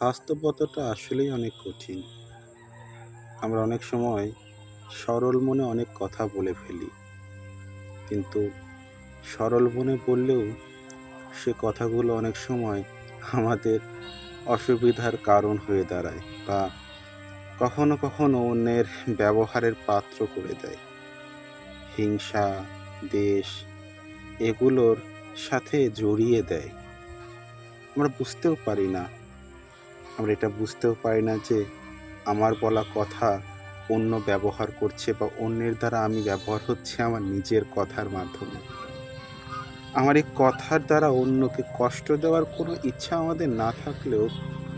বাস্তবতাটা আসলেই অনেক কঠিন। আমরা অনেক সময় সরল মনে অনেক কথা বলে ফেলি। কিন্তু সরল মনে বললেও সে কথাগুলো অনেক সময় আমাদের অসুবিধার কারণ হয়ে দাঁড়ায় বা কখনো, কখনো অন্যের ব্যবহারের পাত্র করে দেয়। হিংসা, দেশ এগুলোর সাথে জড়িয়ে দেয়। আমরা বুঝতেও পারি না। আমরা এটা বুঝতেও পারি না যে আমার বলা কথা অন্য ব্যবহার করছে বা অন্যের দ্বারা আমি ব্যবহার হচ্ছে আমার নিজের কথার মাধ্যমে। আমার এই কথার দ্বারা অন্যকে কষ্ট দেওয়ার কোনো ইচ্ছা আমাদের না থাকলেও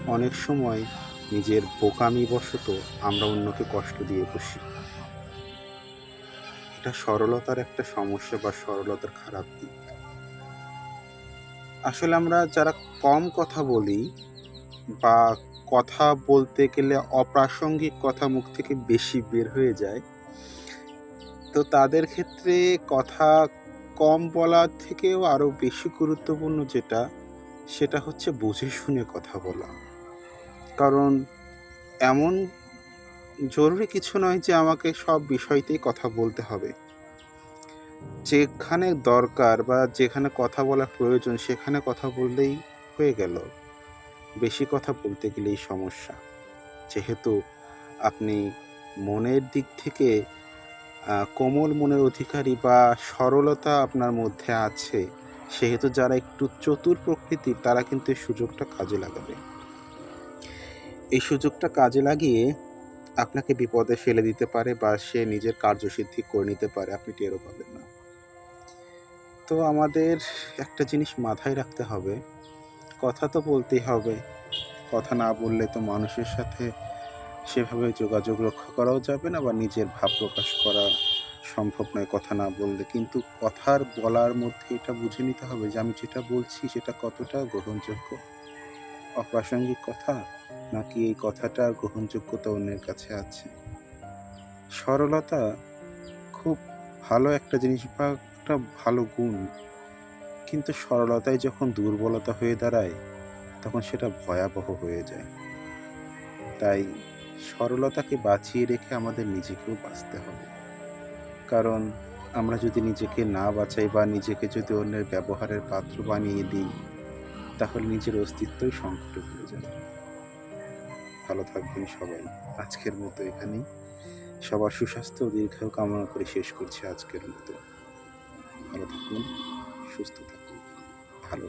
অনেক সময় নিজের বোকামিবশত আমরা অন্যকে কষ্ট দিয়ে বসি। এটা সরলতার একটা সমস্যা বা সরলতার খারাপ দিক। আসলে আমরা যারা কম কথা বলি বা কথা বলতে গেলে অপ্রাসঙ্গিক কথা মুখ থেকে বেশি বের হয়ে যায়। তো তাদের ক্ষেত্রে কথা কম বলার থেকেও আরও বেশি গুরুত্বপূর্ণ যেটা, সেটা হচ্ছে বুঝে শুনে কথা বলা। কারণ এমন জরুরি কিছু নয় যে আমাকে সব বিষয়তেই কথা বলতে হবে। যেখানে দরকার বা যেখানে কথা বলার প্রয়োজন সেখানে কথা বললেই হয়ে গেল। বেশি কথা বলতে গেলেই সমস্যা। যেহেতু আপনি মনের দিক থেকে কোমল মনের অধিকারী বা সরলতা আপনার মধ্যে আছে, সেহেতু যারা একটু চতুর প্রকৃতির তারা কিন্তু এই সুযোগটা কাজে লাগাবে। এই সুযোগটা কাজে লাগিয়ে আপনাকে বিপদে ফেলে দিতে পারে বা সে নিজের কার্যসিদ্ধি করে নিতে পারে, আপনি টেরও পাবেন না। তো আমাদের একটা জিনিস মাথায় রাখতে হবে, কথা তো বলতেই হবে। কথা না বললে তো মানুষের সাথে সেভাবে যোগাযোগ রক্ষা করাও যাবে না বা নিজের ভাব প্রকাশ করা সম্ভব নয় কথা না বললে। কিন্তু কথার বলার মধ্যে এটা বুঝে নিতে হবে যে আমি যেটা বলছি সেটা কতটা গ্রহণযোগ্য। অপ্রাসঙ্গিক কথা নাকি এই কথাটার গ্রহণযোগ্যতা অন্যের কাছে আছে। সরলতা খুব ভালো একটা জিনিস বা একটা ভালো গুণ। কিন্তু সরলতায় যখন দুর্বলতা হয়ে দাঁড়ায়, তখন সেটা ভয়াবহ হয়ে যায়। তাই সরলতাকে বাঁচিয়ে রেখে আমাদের নিজেকেও বাঁচতে হবে। কারণ আমরা যদি নিজেকে না বাঁচাই বা নিজেকে যদি অন্যের ব্যবহারের পাত্র বানিয়ে দিই, তাহলে নিজের অস্তিত্বই সংকটে পড়ে যাবে। ভালো থাকবেন সবাই। আজকের মতো এখানেই। সবার সুস্বাস্থ্য ও দীর্ঘায়ু কামনা করে শেষ করছি আজকের মতো। ভালো থাকুন, সুস্থ থাকুন, ভালো।